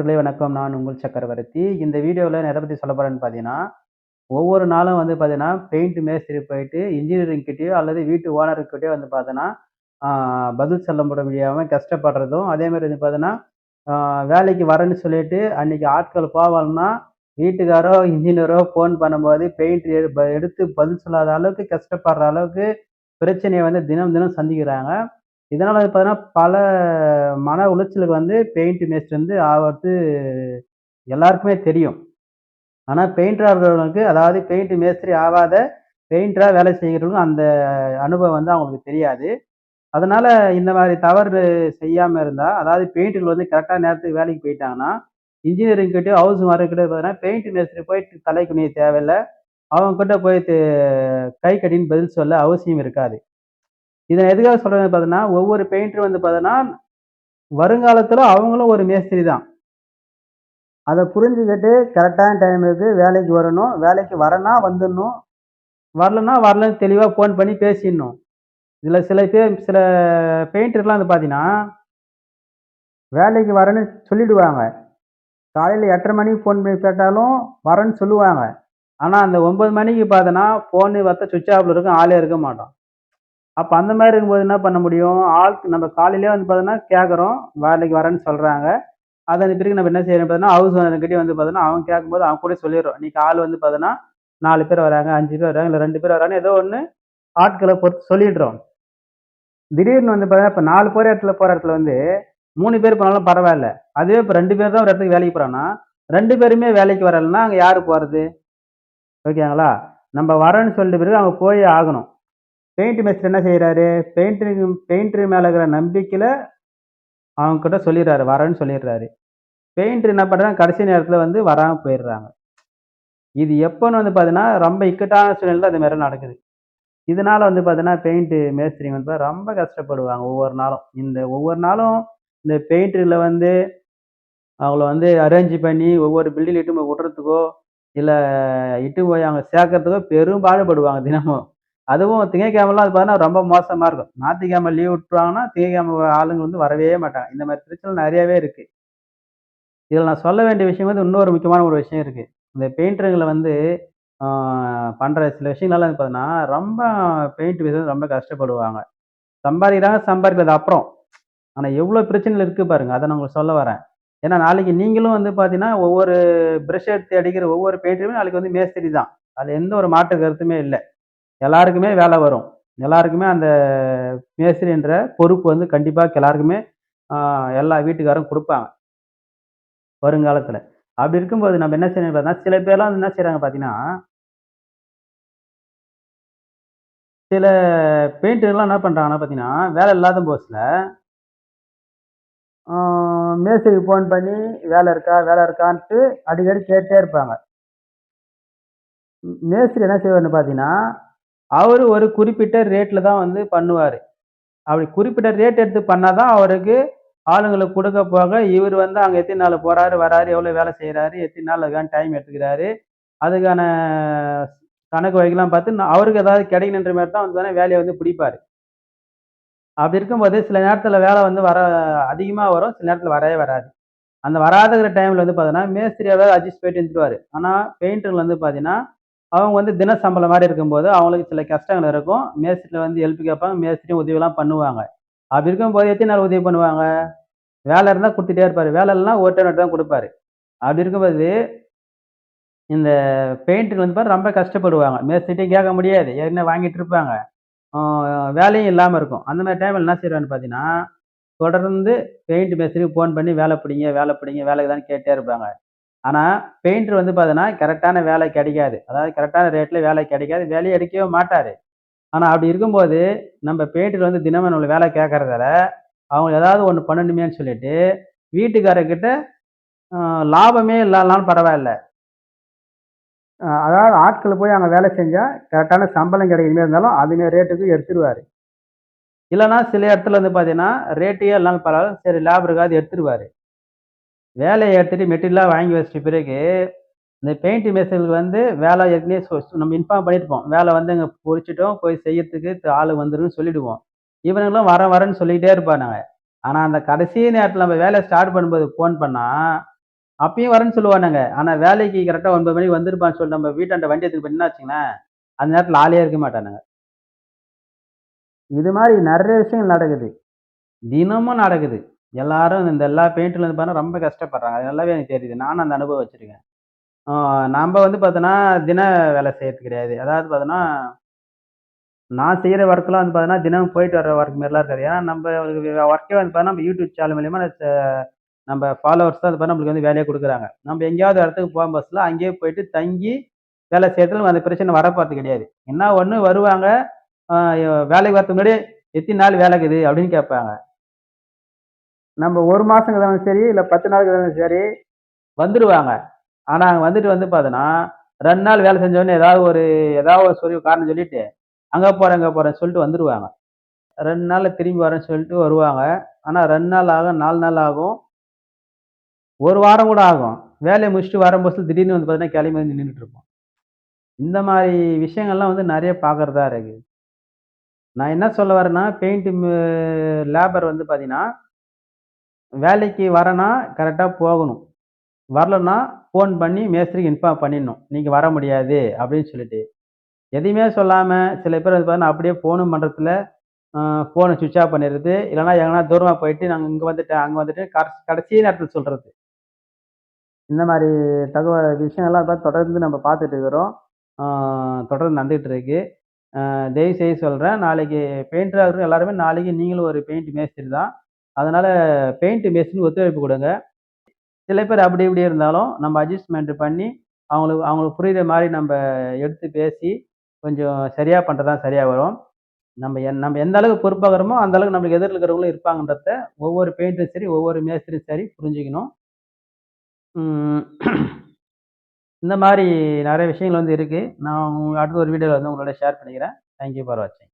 நண்பர்களே வணக்கம். நான் உங்கள் சக்கரவர்த்தி. இந்த வீடியோவில் நான் எதை பற்றி சொல்ல போகிறேன்னு பார்த்தீங்கன்னா, ஒவ்வொரு நாளும் வந்து பார்த்தீங்கன்னா, பெயிண்ட் மேஸ்திரி போயிட்டு இன்ஜினியரிங் கிட்டேயோ அல்லது வீட்டு ஓனருக்கிட்டேயோ வந்து பார்த்தோன்னா, பதில் சொல்ல முட முடியாம கஷ்டப்படுறதும், அதேமாதிரி வந்து பார்த்தீங்கன்னா, வேலைக்கு வரேன்னு சொல்லிட்டு அன்றைக்கி ஆட்கள் போவாங்கன்னா, வீட்டுக்காரோ, இன்ஜினியரோ ஃபோன் பண்ணும்போது பெயிண்ட் ப எடுத்து பதில் சொல்லாத அளவுக்கு கஷ்டப்படுற அளவுக்கு பிரச்சனையை வந்து தினம் தினம் சந்திக்கிறாங்க. இதனால் வந்து பார்த்தீங்கன்னா, பல மன உளைச்சலுக்கு வந்து பெயிண்ட் மேஸ்திரி வந்து ஆகிறது எல்லாருக்குமே தெரியும். ஆனால் பெயிண்டராக இருக்கிறவங்களுக்கு, அதாவது பெயிண்ட் மேஸ்திரி ஆகாத பெயிண்டராக வேலை செய்கிறவங்களுக்கு அந்த அனுபவம் வந்து அவங்களுக்கு தெரியாது. அதனால் இந்த மாதிரி தவறு செய்யாமல் இருந்தால் அதாவது பெயிண்ட்டுகள் வந்து கரெக்டாக நேரத்துக்கு வேலைக்கு போயிட்டாங்கன்னா, இன்ஜினியரிங் கிட்டே ஹவுஸ் ஓனர் பார்த்தீங்கன்னா, பெயிண்ட் மேஸ்திரி போயிட்டு தலை குனிய அவங்கக்கிட்ட அவங்க கிட்ட போயிட்டு கை கட்டின்னு பதில் சொல்ல அவசியம் இருக்காது. இதை எதுக்காக சொல்றேன்னு பார்த்தீங்கன்னா, ஒவ்வொரு பெயிண்டர் வந்து பார்த்தீங்கன்னா, வருங்காலத்தில் அவங்களும் ஒரு மேஸ்திரி தான். அதை புரிஞ்சுக்கிட்டு கரெக்டான டைமுக்கு வேலைக்கு வரணும். வேலைக்கு வரேன்னா வந்துடணும். வரலன்னா வரலன்னு தெளிவாக ஃபோன் பண்ணி பேசிடணும். இதில் சில பேர் சில பெயிண்டர்லாம் வந்து பார்த்தீங்கன்னா வேலைக்கு வரேன்னு சொல்லிடுவாங்க. காலையில் எட்டரை மணிக்கு ஃபோன் பண்ணி கேட்டாலும் வரேன்னு சொல்லுவாங்க. ஆனால் அந்த ஒம்பது மணிக்கு பார்த்தோன்னா, ஃபோனு பார்த்தா சுவிட்ச் ஆஃபில் இருக்கும். ஆளே இருக்க மாட்டோம். அப்போ அந்த மாதிரி இருக்கும்போது என்ன பண்ண முடியும்? ஆள் நம்ம காலையிலேயே வந்து பார்த்தோன்னா கேட்குறோம். வேலைக்கு வரேன்னு சொல்கிறாங்க அதன் பிறகு நம்ம என்ன செய்யணும் பார்த்தோன்னா, ஹவுஸ் ஓனர்கிட்டே வந்து பார்த்தோன்னா, அவன் கேட்கும்போது அவங்க கூட சொல்லிடுறோம். இன்னைக்கு ஆள் வந்து பார்த்தோன்னா, நாலு பேர் வராங்க, அஞ்சு பேர் வராங்க, இல்லை ரெண்டு பேர் வராங்க. ஏதோ ஒன்று ஆட்களை பொறுத்து சொல்லிடுறோம். திடீர்னு வந்து பார்த்தீங்கன்னா, இப்ப 4 போற இடத்துல போகிற இடத்துல வந்து மூணு பேர் போனாலும் பரவாயில்ல அதுவே இப்போ ரெண்டு பேர் தான் ஒரு இடத்துக்கு வேலைக்கு போறோம்னா, 2 பேருமே வேலைக்கு வரலைன்னா அங்கே யார் போகிறது ஓகேங்களா? நம்ம வரேன்னு சொல்லிட்ட பிறகு அவங்க போயே ஆகணும். பெயிண்ட் மேஸ்திரி என்ன செய்கிறாரு பெயிண்டருக்கு பெயிண்டர் மேலே இருக்கிற நம்பிக்கையில் அவங்கக்கிட்ட சொல்லிடுறாரு. வரேன்னு சொல்லிடுறாரு. பெயிண்டர் என்ன பண்ணுறாங்க கடைசி நேரத்தில் வந்து வராமல் போயிடுறாங்க. இது எப்போன்னு வந்து பார்த்தீங்கன்னா, ரொம்ப இக்கட்டான சூழ்நிலை அது மாதிரி நடக்குது. இதனால் வந்து பார்த்தீங்கன்னா, பெயிண்ட் மேஸ்திரிங்க வந்து ரொம்ப கஷ்டப்படுவாங்க ஒவ்வொரு நாளும். இந்த ஒவ்வொரு நாளும் இந்த பெயிண்டரில் வந்து அவங்கள வந்து அரேஞ்ச் பண்ணி ஒவ்வொரு பில்டிங் இட்டு போய் விடுறதுக்கோ, இல்லை இட்டு போய் அவங்க சேர்க்கறதுக்கோ பெரும் பாடுபடுவாங்க தினமும். அதுவும் திங்கக்கிழமெல்லாம் அது பார்த்தீங்கன்னா, ரொம்ப மோசமாக இருக்கும். ஞாயிற்றுக்கிழமை லீவ் விட்டுருவாங்கன்னா, திங்கக்கிழமை ஆளுங்க வந்து வரவே மாட்டாங்க. இந்த மாதிரி பிரச்சனை நிறையவே இருக்குது இதில் நான் சொல்ல வேண்டிய விஷயம் வந்து இன்னொரு முக்கியமான ஒரு விஷயம் இருக்குது இந்த பெயிண்டருங்களை வந்து பண்ணுற சில விஷயங்கள்லாம் வந்து பார்த்தீங்கன்னா, ரொம்ப பெயிண்ட் விஷயத்துல ரொம்ப கஷ்டப்படுவாங்க. சம்பாதிக்கிறாங்க, சம்பாதிக்கிறது அப்புறம். ஆனால் எவ்வளோ பிரச்சனைகள் இருக்குது பாருங்கள் அதை நான் உங்களுக்கு சொல்ல வரேன். ஏன்னா நாளைக்கு நீங்களும் வந்து பார்த்தீங்கன்னா, ஒவ்வொரு ப்ரெஷ் எடுத்து அடிக்கிற ஒவ்வொரு பெயிண்டருமே நாளைக்கு வந்து மேஸ்திரி தான். அதில் எந்த ஒரு மாற்று கருத்துமே இல்லை எல்லாருக்குமே வேலை வரும். எல்லாருக்குமே அந்த மேஸ்திரின்ற பொறுப்பு வந்து கண்டிப்பாக எல்லாருக்குமே எல்லா வீட்டுக்காரும் கொடுப்பாங்க வருங்காலத்தில் அப்படி இருக்கும்போது நம்ம என்ன செய்யணும் பார்த்தீங்கன்னா, சில பேர்லாம் வந்து என்ன செய்கிறாங்க பார்த்தீங்கன்னா சில பெயிண்டர்லாம் என்ன பண்ணுறாங்கன்னா பார்த்தீங்கன்னா, வேலை இல்லாத போஸில் மேஸ்திரிக்கு ஃபோன் பண்ணி வேலை இருக்கா? வேலை இருக்கான்ட்டு அடிக்கடி கேட்டே இருப்பாங்க. மேஸ்திரி என்ன செய்வாருன்னு பார்த்தீங்கன்னா, அவர் ஒரு குறிப்பிட்ட ரேட்டில் தான் வந்து பண்ணுவார் அப்படி குறிப்பிட்ட ரேட் எடுத்து பண்ணால் தான் அவருக்கு ஆளுங்களுக்கு கொடுக்க போக, இவர் வந்து அங்கே எத்தனை நாள் போகிறாரு வராரு, எவ்வளோ வேலை செய்கிறாரு எத்தனை நாள் அதுக்கான டைம் எடுத்துக்கிறாரு, அதுக்கான கணக்கு வகைகள்லாம் பார்த்து அவருக்கு ஏதாவது கிடைக்கணுன்ற மாரி தான் வந்து வேலையை வந்து பிடிப்பார் அப்படி இருக்கும்போது சில நேரத்தில் வேலை வந்து வர அதிகமாக வரும். சில நேரத்தில் வரவே வராது. அந்த வராதுங்கிற டைமில் வந்து பார்த்தீங்கன்னா, மேஸ்திரியாவது அட்ஜஸ்ட் போயிட்டு இருந்துருவார் ஆனால் பெயிண்டர்ல வந்து பார்த்தீங்கன்னா, அவங்க வந்து தின சம்பளம் மாரி இருக்கும்போது, அவங்களுக்கு சில கஷ்டங்கள் இருக்கும். மேஸ்திரியில் வந்து ஹெல்ப் கேட்பாங்க. மேஸ்திரியும் உதவிலாம் பண்ணுவாங்க. அப்படி இருக்கும்போது எத்தனை நாள் உதவி பண்ணுவாங்க? வேலை இருந்தால் கொடுத்துட்டே இருப்பார் வேலை இல்லைனா ஒரு டைம் தான் கொடுப்பாரு அப்படி இருக்கும்போது இந்த பெயிண்டர் வந்து பாரு ரொம்ப கஷ்டப்படுவாங்க. மேஸ்திரிட்டையும் கேட்க முடியாது. ஏற்கனவே வாங்கிட்டு இருப்பாங்க. வேலையும் இல்லாமல் இருக்கும். அந்த மாதிரி டைமில் என்ன செய்வான்னு பார்த்தீங்கன்னா, தொடர்ந்து பெயிண்ட் மேஸ்திரிக்கு ஃபோன் பண்ணி வேலை பிடிங்க வேலை பிடிங்க வேலைக்கு தான் கேட்டே இருப்பாங்க. ஆனால் பெயிண்டர் வந்து பார்த்தீங்கன்னா, கரெக்டான வேலை கிடைக்காது. அதாவது கரெக்டான ரேட்டில் வேலை கிடைக்காது. வேலையை எடுக்கவே மாட்டார். ஆனால் அப்படி இருக்கும்போது, நம்ம பெயிண்டர் வந்து தினமும் நம்மளை வேலை கேட்கறதால, அவங்க ஏதாவது ஒன்று பண்ணணுமேன்னு சொல்லிட்டு, வீட்டுக்காரர்கிட்ட லாபமே இல்லைனாலும் பரவாயில்ல. அதாவது ஆட்கள் போய் அங்கே வேலை செஞ்சால் கரெக்டான சம்பளம் கிடைக்கிற இருந்தாலும், அதுமே ரேட்டுக்கு எடுத்துருவார். இல்லைன்னா சில இடத்துல வந்து பார்த்தீங்கன்னா, ரேட்டே இல்லைனாலும் பரவாயில்ல. சரி லேபருக்காவது எடுத்துருவார். வேலையை எடுத்துட்டு மெட்டீரியலாக வாங்கி வச்சுட்ட பிறகு, இந்த பெயிண்ட் மேஸ்திரிகளுக்கு வந்து வேலை ஏற்கனவே சொ நம்ம இன்ஃபார்ம் பண்ணியிருப்போம். வேலை வந்து அங்கே பொறிச்சிட்டோம் போய் செய்யறதுக்கு ஆள் வந்துருன்னு சொல்லிடுவோம். இவனுங்களும் வரேன் வரேன்னு சொல்லிக்கிட்டே இருப்பானுங்க. ஆனால் அந்த கடைசி நேரத்தில் நம்ம வேலை ஸ்டார்ட் பண்ணும்போது ஃபோன் பண்ணால் அப்பயும் வரேன்னு சொல்லுவானுங்க. ஆனால் வேலைக்கு கரெக்டாக ஒன்பது மணிக்கு வந்துருப்பான்னு சொல்லி நம்ம வீட்டாண்ட வண்டி எடுத்துட்டு போய் அந்த நேரத்தில் ஆளே இருக்க மாட்டானுங்க. இது மாதிரி நிறைய விஷயங்கள் நடக்குது. தினமும் நடக்குது. எல்லாரும் இந்த எல்லா பெயிண்ட்ல வந்து ரொம்ப கஷ்டப்படுறாங்க. அது நல்லாவே எனக்கு தெரியுது. நானும் அந்த அனுபவம் வச்சிருக்கேன். நம்ம நம்ப வந்து பார்த்தோன்னா, தின வேலை செய்யறது கிடையாது. அதாவது பார்த்தோன்னா நான் செய்கிற ஒர்க்லாம் வந்து பார்த்தோன்னா தினமும் போயிட்டு வர ஒர்க் மாரிலாம் இருக்காது. ஏன்னா நம்ம ஒர்க்கே வந்து பார்த்தீங்கன்னா, நம்ம யூடியூப் சேனல் மூலியமாக ச நம்ம ஃபாலோவர்ஸ் தான் வந்து நம்மளுக்கு வந்து வேலையை கொடுக்குறாங்க நம்ம எங்கேயாவது இடத்துக்கு போகும் பஸ்ஸில் அங்கேயே போயிட்டு தங்கி வேலை செய்யறதுல அந்த பிரச்சனை வரப்போறது கிடையாது. என்ன ஒன்று வருவாங்க, வேலைக்கு வரதுக்கு முன்னாடி எத்தனை நாள் வேலைக்குது அப்படின்னு கேட்பாங்க. நம்ம ஒரு மாதம் இருந்தாலும் சரி, இல்லை பத்து நாள் இருந்தாலும் சரி, வந்துடுவாங்க ஆனால் அங்கே வந்துட்டு வந்து பார்த்தோன்னா, ரெண்டு நாள் வேலை செஞ்ச ஏதாவது ஒரு ஏதாவது ஒரு சொல்லி காரணம் சொல்லிட்டு, அங்கே போகிறேன் அங்கே போகிறேன்னு சொல்லிட்டு வந்துடுவாங்க ரெண்டு நாளில் திரும்பி வரேன்னு சொல்லிட்டு வருவாங்க. ஆனால் ரெண்டு நாள் ஆகும், நாலு நாள் ஆகும். ஒரு வாரம் கூட ஆகும். வேலையை முடிச்சுட்டு வரும் திடீர்னு வந்து பார்த்தீங்கன்னா, கிளம்பி வந்து நின்னுட்டு இருப்போம். இந்த மாதிரி விஷயங்கள்லாம் வந்து நிறைய பார்க்குறதா இருக்குது நான் என்ன சொல்ல வரேன்னா, பெயிண்ட் லேபர் வந்து பார்த்தீங்கன்னா, வேலைக்கு வரேன்னா கரெக்டாக போகணும். வரலன்னா ஃபோன் பண்ணி மேஸ்திரிக்கு இன்ஃபார்ம் பண்ணிடணும். நீங்கள் வர முடியாது" அப்படின்னு சொல்லிட்டு. எதையுமே சொல்லாமல் சில பேர் வந்து பார்த்தீங்கன்னா, அப்படியே ஃபோனும் பண்ணுறதுல ஃபோனை சுவிட்ச் ஆஃப் பண்ணிடுறது இல்லைனா எங்கன்னா தூரமாக போயிட்டு, நாங்கள் இங்கே வந்துட்டேன், அங்கே வந்துட்டு கடைசி கடைசி நேரத்தில் சொல்கிறது இந்த மாதிரி தகவல் விஷயங்கள்லாம் இப்ப தொடர்ந்து நம்ம பார்த்துட்டு இருக்கிறோம். தொடர்ந்து நடந்துகிட்டு இருக்கு. தயவு செய்து சொல்கிறேன் நாளைக்கு பெயிண்டரா இருக்கிற எல்லாருமே நாளைக்கு நீங்களும் ஒரு பெயிண்ட் மேஸ்திரி தான். அதனால் பெயிண்ட் மேஸ்திரிக்கு ஒத்துழைப்பு கொடுங்க சில பேர் அப்படி இப்படி இருந்தாலும், நம்ம அட்ஜஸ்ட்மெண்ட் பண்ணி, அவங்களுக்கு அவங்களுக்கு புரிகிற மாதிரி நம்ம எடுத்து பேசி, கொஞ்சம் சரியாக பண்ணுறது தான் சரியாக வரும். நம்ம என் நம்ம எந்த அளவுக்கு பொறுப்பாகிறோமோ அந்த அளவுக்கு நம்மளுக்கு எதிரில் இருக்கிறவங்களும் இருப்பாங்கன்றத ஒவ்வொரு பெயிண்டரும் சரி, ஒவ்வொரு மேஸ்திரியும் சரி புரிஞ்சுக்கணும். இந்த மாதிரி நிறைய விஷயங்கள் வந்து இருக்குது நான் அடுத்த ஒரு வீடியோவில் வந்து உங்களோட ஷேர் பண்ணிக்கிறேன். தேங்க் யூ ஃபார் வாட்சிங்.